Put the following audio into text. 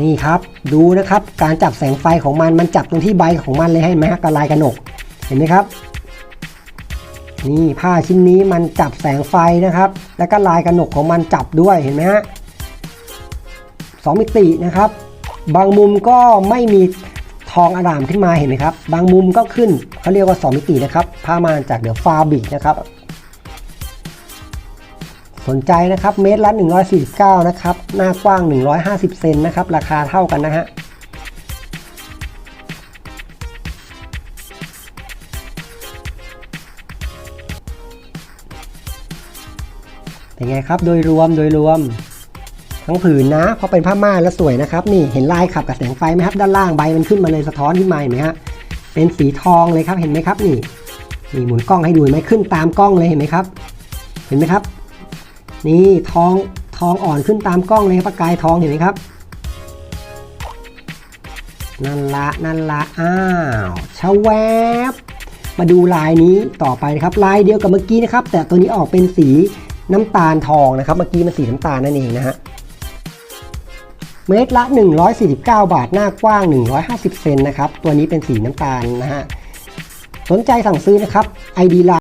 นี่ครับดูนะครับการจับแสงไฟของมันมันจับตรงที่ใบของมันเลยให้ไหมฮะกับลายกระหนกเห็นไหมครับ นี่ผ้าชิ้นนี้มันจับแสงไฟนะครับ แล้วก็ลายกระหนกของมันจับด้วยเห็นไหมฮะสองมิตินะครับ บางมุมก็ไม่มีทองอร่ามขึ้นมาเห็นไหมครับ บางมุมก็ขึ้นเขาเรียกว่า 2 มิตินะครับผ้ามาจากเดอะฟาบิกนะครับ สนใจนะครับ เมตรละ 149 นะครับ หน้ากว้าง 150 เซนนะครับ ราคาเท่ากันนะฮะเป็นไงครับ โดยรวม โดยรวม ทั้งผืนนะเพราะเป็นผ้าม่านแล้วสวยนะครับ นี่เห็นลายขับกับแสงไฟไหมครับ ด้านล่างใบมันขึ้นมาเลยสะท้อนขึ้นมาเห็นไหมฮะ เป็นสีทองเลยครับ เห็นไหมครับ นี่ นี่หมุนกล้องให้ดูไหมขึ้นตามกล้องเลยเห็นไหมครับ เห็นไหมครับ นี่ทองทองอ่อนขึ้นตามกล้องเลยครับประกายทองเห็นไหมครับ นั่นละนั่นละอ้าวชะแวบ มาดูลายนี้ต่อไปนะครับ ลายเดียวกับเมื่อกี้นะครับ แต่ตัวนี้ออกเป็นสีน้ำตาลทองนะครับ เมื่อกี้มันสีน้ำตาลนั่นเองนะฮะเมตรละ 149 บาท หน้ากว้าง 150 เซนนะครับ ตัวนี้เป็นสีน้ำตาลนะฮะ สนใจสั่งซื้อนะครับ ID ไล